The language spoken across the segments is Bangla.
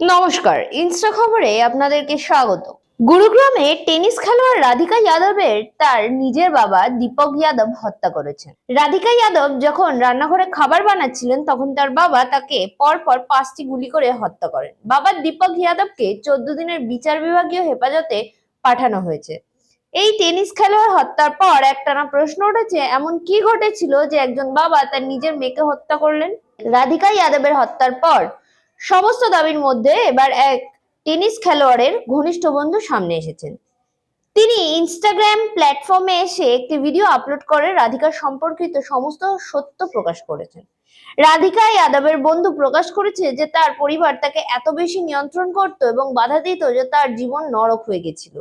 নমস্কার, ইনস্টা খবরে আপনাদেরকে স্বাগত। গুরুগ্রামে টেনিস খেলোয়াড় রাধিকা যাদবের তার নিজের বাবা দীপক যাদব হত্যা করেছেন। রাধিকা যাদব যখন রান্নাঘরে খাবার বানাচ্ছিলেন, তখন তার বাবা তাকে পরপর পাঁচটি গুলি করে হত্যা করেন। বাবা দীপক যাদবকে চোদ্দ দিনের বিচার বিভাগীয় হেফাজতে পাঠানো হয়েছে। এই টেনিস খেলোয়াড় হত্যার পর একটানা প্রশ্ন উঠেছে, এমন কি ঘটেছিল যে একজন বাবা তার নিজের মেয়েকে হত্যা করলেন? রাধিকা যাদবের হত্যার পর সমস্ত দাবির মধ্যে এবার এক টেনিস খেলোয়াড়ের ঘনিষ্ঠ বন্ধু সামনে এসেছেন। তিনি ইনস্টাগ্রাম প্ল্যাটফর্মে এসে একটি ভিডিও আপলোড করে রাধিকা সম্পর্কিত সমস্ত সত্য প্রকাশ করেছেন। রাধিকা যাদবের বন্ধু প্রকাশ করেছে যে তার পরিবার তাকে এত বেশি নিয়ন্ত্রণ করত এবং বাধা দিত যে তার জীবন নরক হয়ে গেছিল।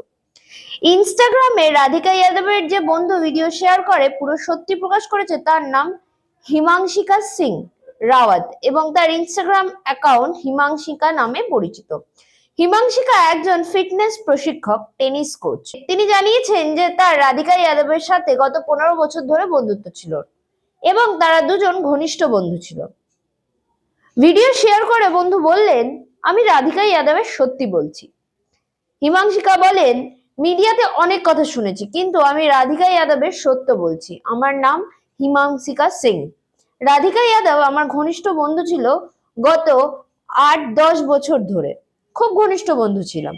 ইনস্টাগ্রামে রাধিকা যাদবের যে বন্ধু ভিডিও শেয়ার করে, পুরো সত্যি প্রকাশ করেছে, তার নাম হিমাংশিকা সিং। রাওয়াত এবং তার ইনস্টাগ্রাম অ্যাকাউন্ট হিমাংশিকা নামে পরিচিত। হিমাংশিকা একজন ফিটনেস প্রশিক্ষক টেনিস কোচ তিনি জানিয়েছেন যে তার রাধিকা যাদবের সাথে গত পনেরো বছর ধরে বন্ধুত্ব ছিল এবং তারা দুজন ঘনিষ্ঠ বন্ধু ছিল। ভিডিও শেয়ার করে বন্ধু বললেন, আমি রাধিকা যাদবের সত্যি বলছি। হিমাংশিকা বলেন, মিডিয়াতে অনেক কথা শুনেছি, কিন্তু আমি রাধিকা যাদবের সত্য বলছি। আমার নাম হিমাংশিকা সিং। রাধিকা যাদব আমার ঘনিষ্ঠ বন্ধু ছিল গত আট দশ বছর ধরে। খুব ঘনিষ্ঠ বন্ধু ছিলাম।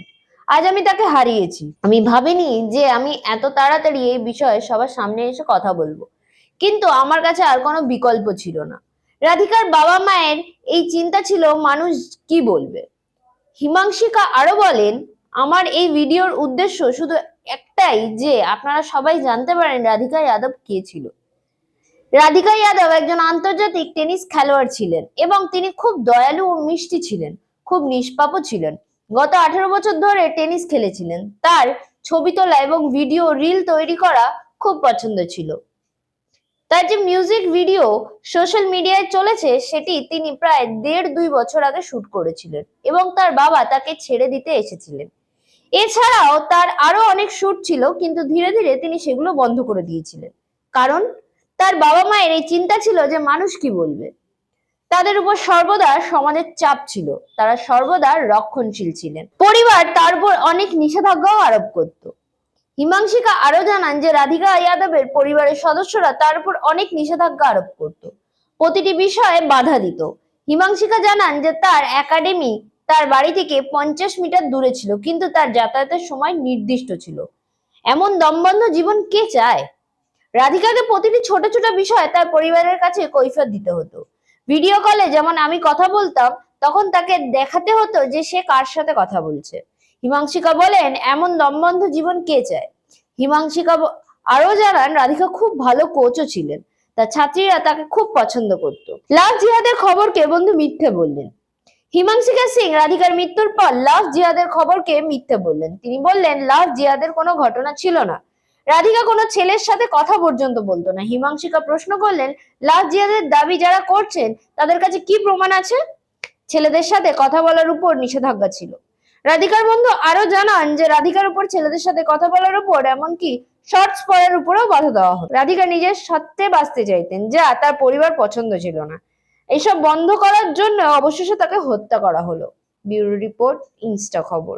আজ আমি তাকে হারিয়েছি। আমি ভাবিনি যে আমি এত তাড়াতাড়ি এই বিষয়ে সবার সামনে এসে কথা বলব। কিন্তু আমার কাছে আর কোনো বিকল্প ছিল না। রাধিকার বাবা মায়ের এই চিন্তা ছিল, মানুষ কি বলবে? হিমাংশিকা আরও বলেন, আমার এই ভিডিওর উদ্দেশ্য শুধু একটাই যে আপনারা সবাই জানতে পারেন রাধিকা যাদব কে ছিল। রাধিকা যাদব একজন আন্তর্জাতিক টেনিস খেলোয়াড় ছিলেন এবং তিনি খুব দয়ালু ও মিষ্টি ছিলেন, খুব নিষ্পাপও ছিলেন। গত আঠারো বছর ধরে টেনিস খেলেছিলেন। তার ছবি তোলা এবং ভিডিও রিল তৈরি করা খুব পছন্দ ছিল। তার যে মিউজিক ভিডিও সোশ্যাল মিডিয়ায় চলেছে, সেটি তিনি প্রায় দেড় দুই বছর আগে শুট করেছিলেন এবং তার বাবা তাকে ছেড়ে দিতে এসেছিলেন। এছাড়াও তার আরও অনেক শুট ছিল, কিন্তু ধীরে ধীরে তিনি সেগুলো বন্ধ করে দিয়েছিলেন। কারণ তার বাবা মায়ের এই চিন্তা ছিল যে মানুষ কি বলবে? তাদের উপর সর্বদা সমাজের চাপ ছিল। তারা সর্বদা রক্ষণশীল ছিলেন। পরিবার তার উপর অনেক নিষেধাজ্ঞাও আরোপ করত। হিমাংশিকা আরও জানান যে রাধিকা যাদবের পরিবারের সদস্যরা তার উপর অনেক নিষেধাজ্ঞা আরোপ করত। প্রতিটি বিষয়ে বাধা দিত। হিমাংশিকা জানান যে তার একাডেমি তার বাড়ি থেকে পঞ্চাশ মিটার দূরে ছিল, কিন্তু তার যাতায়াতের সময় নির্দিষ্ট ছিল। এমন দমবন্ধ জীবন কে চায়? রাধিকাকে প্রতিটি ছোট ছোট বিষয়ে তার পরিবারের কাছে কৈফিয়ত দিতে হতো। ভিডিও কলে যেমন আমি কথা বলতাম, তখন তাকে দেখাতে হতো যে সে কার সাথে কথা বলছে। হিমাংশিকা বলেন, এমন দমবন্ধ জীবন কে চায়? হিমাংশিকা আরও জানান, রাধিকা খুব ভালো কোচও ছিলেন। তার ছাত্রীরা তাকে খুব পছন্দ করত। লাভ জিহাদের খবরকে বন্ধু মিথ্যে বললেন। হিমাংশিকা সিং, রাধিকার মৃত্যুর পর লাভ জিহাদের খবরকে মিথ্যে বললেন। তিনি বললেন লাভ জিহাদের কোনো ঘটনা ছিল না। রাধিকা কোনো ছেলের সাথে কথা পর্যন্ত বলতো না। হিমাংশিকা প্রশ্ন করলেন লাভ জিয়াদের দাবি যারা করছেন, তাদের কাছে কি প্রমাণ আছে? ছেলেদের সাথে কথা বলার উপর নিষেধাজ্ঞা ছিল। রাধিকার বন্ধু আরও জানান যে, রাধিকার উপর ছেলেদের সাথে কথা বলার উপর এমনকি শর্টস পরার উপরেও বাধা দেওয়া হতো। রাধিকা নিজের সত্ত্বে বাঁচতে চাইতেন, যা তার পরিবার পছন্দ ছিল না। এইসব বন্ধ করার জন্য অবশেষে তাকে হত্যা করা হলো। ব্যুরো রিপোর্ট, ইনস্টা খবর।